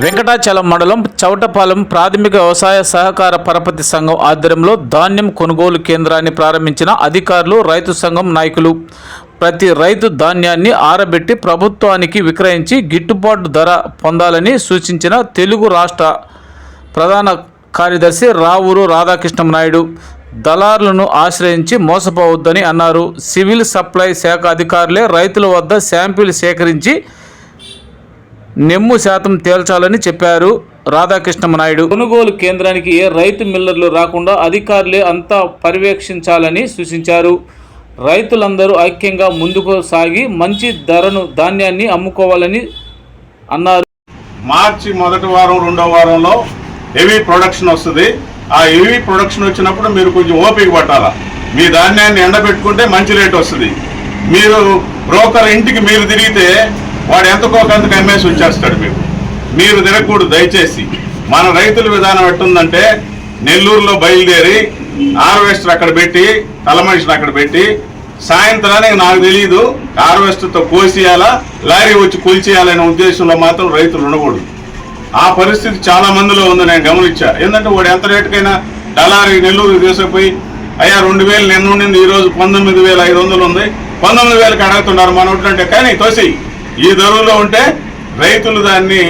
వెంకటాచలం మండలం చౌటపాలెం ప్రాథమిక వ్యవసాయ సహకార పరపతి సంఘం ఆధ్వర్యంలో ధాన్యం కొనుగోలు కేంద్రాన్ని ప్రారంభించిన అధికారులు రైతు సంఘం నాయకులు. ప్రతి రైతు ధాన్యాన్ని ఆరబెట్టి ప్రభుత్వానికి విక్రయించి గిట్టుబాటు ధర పొందాలని సూచించిన తెలుగు రాష్ట్ర ప్రధాన కార్యదర్శి రావూరు రాధాకృష్ణ నాయుడు దళారులను ఆశ్రయించి మోసపోవద్దని అన్నారు. సివిల్ సప్లై శాఖ అధికారులే రైతుల వద్ద శాంపిల్ సేకరించి నెమ్ము శాతం తేల్చాలని చెప్పారు రాధాకృష్ణ నాయుడు కొనుగోలు కేంద్రానికి ఏ రైతు మిల్లర్లు రాకుండా అధికారులే అంతా పర్యవేక్షించాలని సూచించారు. రైతులందరూ ఐక్యంగా ముందుకు సాగి మంచి ధరను ధాన్యాన్ని అమ్ముకోవాలని అన్నారు. మార్చి మొదటి వారం రెండో వారంలో హెవీ ప్రొడక్షన్ వస్తుంది. ఆ హెవీ ప్రొడక్షన్ వచ్చినప్పుడు మీరు కొంచెం ఓపిక పట్టాలా? మీ ధాన్యాన్ని ఎండబెట్టుకుంటే మంచి రేట్ వస్తుంది. మీరు బ్రోకర్ ఇంటికి మీరు తిరిగితే వాడు ఎంతకో కొంతకు అమ్మేసి వచ్చేస్తాడు మీకు? మీరు తిరగకూడదు దయచేసి. మన రైతుల విధానం ఎట్టుందంటే నెల్లూరులో బయలుదేరి హార్వెస్టర్ అక్కడ పెట్టి తల మనిషిని అక్కడ పెట్టి సాయంత్రానికి నాకు తెలియదు హార్వెస్టర్తో కోసియాలా లారీ వచ్చి కూల్చేయాలనే ఉద్దేశంలో మాత్రం రైతులు ఉండకూడదు. ఆ పరిస్థితి చాలా మందిలో ఉంది నేను గమనించా. ఏంటంటే వాడు ఎంత రేటుకైనా డలారీ నెల్లూరు తీసుకుపోయి అయ్యా రెండు వేలు నిన్న ఉండింది ఈరోజు పంతొమ్మిది వేల ఐదు వందలు ఉంది పంతొమ్మిది వేలకు అడుగుతున్నారు మన అంటే కానీ తోసి ఈ ధరలో ఉంటే రైతులు దాన్ని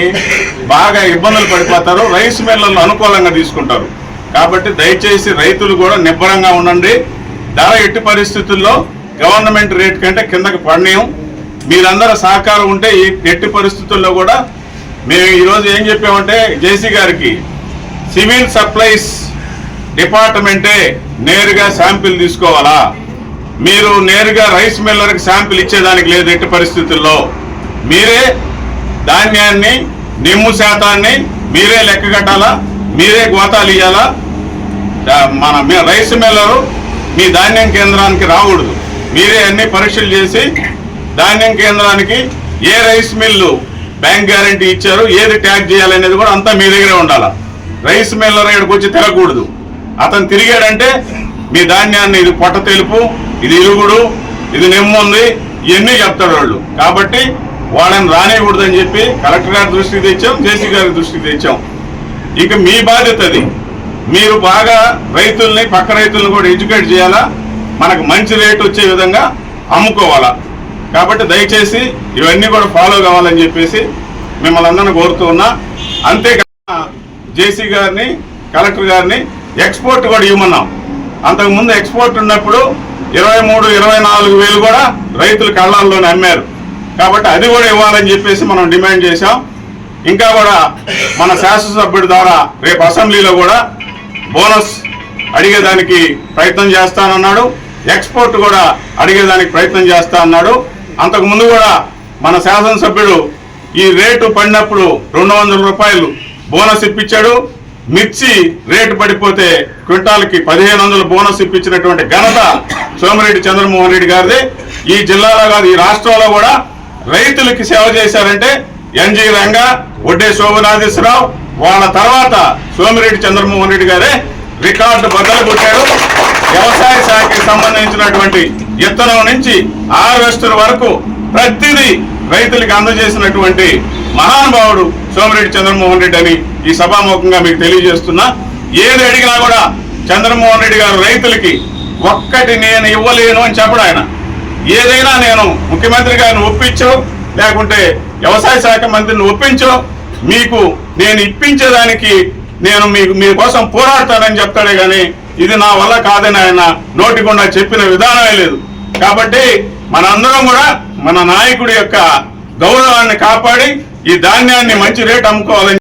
బాగా ఇబ్బందులు పడిపోతారు రైస్ మిల్లర్లు అనుకూలంగా తీసుకుంటారు. కాబట్టి దయచేసి రైతులు కూడా నిబ్బరంగా ఉండండి. ధర ఎట్టి పరిస్థితుల్లో గవర్నమెంట్ రేట్ కంటే కిందకి పడనీయం. మీరందరూ సహకారం ఉంటే ఈ ఎట్టి పరిస్థితుల్లో కూడా మేము ఈరోజు ఏం చెప్పామంటే జేసీ గారికి సివిల్ సప్లైస్ డిపార్ట్మెంటే నేరుగా శాంపిల్ తీసుకోవాలా? మీరు నేరుగా రైస్ మిల్లర్కి శాంపిల్ ఇచ్చేదానికి లేదు ఎట్టి పరిస్థితుల్లో. మీరే ధాన్యాన్ని నిమ్ము శాతాన్ని మీరే లెక్క కట్టాలా? మీరే గోతాలు ఇవ్వాలా మన మీ- రైస్ మిల్లరు మీ ధాన్యం కేంద్రానికి రాకూడదు. మీరే అన్ని పరీక్షలు చేసి ధాన్యం కేంద్రానికి ఏ రైస్ మిల్లు బ్యాంక్ గ్యారంటీ ఇచ్చారు ఏది ట్యాగ్ చేయాలనేది కూడా అంతా మీ దగ్గరే ఉండాలా? రైస్ మిల్లర్ ఇక్కడికి వచ్చి తిరగకూడదు. అతను తిరిగాడంటే మీ ధాన్యాన్ని ఇది పొట్ట తెలుపు ఇది ఇరుగుడు ఇది నిమ్ము ఉంది ఇవన్నీ చెప్తాడు వాళ్ళు. కాబట్టి వాళ్ళని రానివ్వకూడదని చెప్పి కలెక్టర్ గారి దృష్టికి తెచ్చాం జేసీ గారి దృష్టికి తెచ్చాం. ఇక మీ బాధ్యత అది. మీరు బాగా రైతుల్ని పక్క రైతుల్ని కూడా ఎడ్యుకేట్ చేయాలా? మనకు మంచి రేటు వచ్చే విధంగా అమ్ముకోవాలా? కాబట్టి దయచేసి ఇవన్నీ కూడా ఫాలో కావాలని చెప్పేసి మిమ్మల్ని అందరిని కోరుతూ ఉన్నా. అంతేకాక జేసీ గారిని కలెక్టర్ గారిని ఎక్స్పోర్ట్ కూడా ఇవ్వమన్నాం. అంతకుముందు ఎక్స్పోర్ట్ ఉన్నప్పుడు ఇరవై మూడు ఇరవై నాలుగు వేలు కూడా రైతులు కళ్ళాల్లోనే అమ్మారు. కాబట్టి అది కూడా ఇవ్వాలని చెప్పేసి మనం డిమాండ్ చేశాం. ఇంకా కూడా మన శాసనసభ్యుడి ద్వారా రేపు అసెంబ్లీలో కూడా బోనస్ అడిగేదానికి ప్రయత్నం చేస్తానన్నాడు. ఎక్స్పోర్ట్ కూడా అడిగేదానికి ప్రయత్నం చేస్తా అన్నాడు అంతకుముందు కూడా మన శాసనసభ్యుడు ఈ రేటు పడినప్పుడు రెండు వందల రూపాయలు బోనస్ ఇప్పించాడు. మిర్చి రేటు పడిపోతే క్వింటాల్కి పదిహేను వందలు బోనస్ ఇప్పించినటువంటి ఘనత సోమిరెడ్డి చంద్రమోహన్ రెడ్డి గారిది. ఈ జిల్లాలో కాదు ఈ రాష్ట్రంలో కూడా రైతులకి సేవ చేశారంటే ఎన్జి రంగా ఒడ్డే శోభనాథేశ్వరరావు వాళ్ళ తర్వాత సోమిరెడ్డి చంద్రమోహన్ రెడ్డి గారే రికార్డు బద్దలు కొట్టాడు వ్యవసాయ శాఖకి సంబంధించినటువంటి విత్తనం నుంచి హార్వెస్టర్ వరకు ప్రతిదీ రైతులకు అందజేసినటువంటి మహానుభావుడు సోమిరెడ్డి చంద్రమోహన్ రెడ్డి అని ఈ సభాముఖంగా మీకు తెలియజేస్తున్నా. ఏది అడిగినా కూడా చంద్రమోహన్ రెడ్డి గారు రైతులకి ఒక్కటి నేను ఇవ్వలేను అని చెప్పడు ఆయన. ఏదైనా నేను ముఖ్యమంత్రి గారిని ఒప్పించో లేకుంటే వ్యవసాయ శాఖ మంత్రిని ఒప్పించో మీకు నేను ఇప్పించేదానికి నేను మీకు మీకోసం పోరాడతానని చెప్తాడే కానీ ఇది నా వల్ల కాదని ఆయన నోటికుండా చెప్పిన విధానమే లేదు. కాబట్టి మనందరం కూడా మన నాయకుడి యొక్క గౌరవాన్ని కాపాడి ఈ ధాన్యాన్ని మంచి రేటు అమ్ముకోవాలని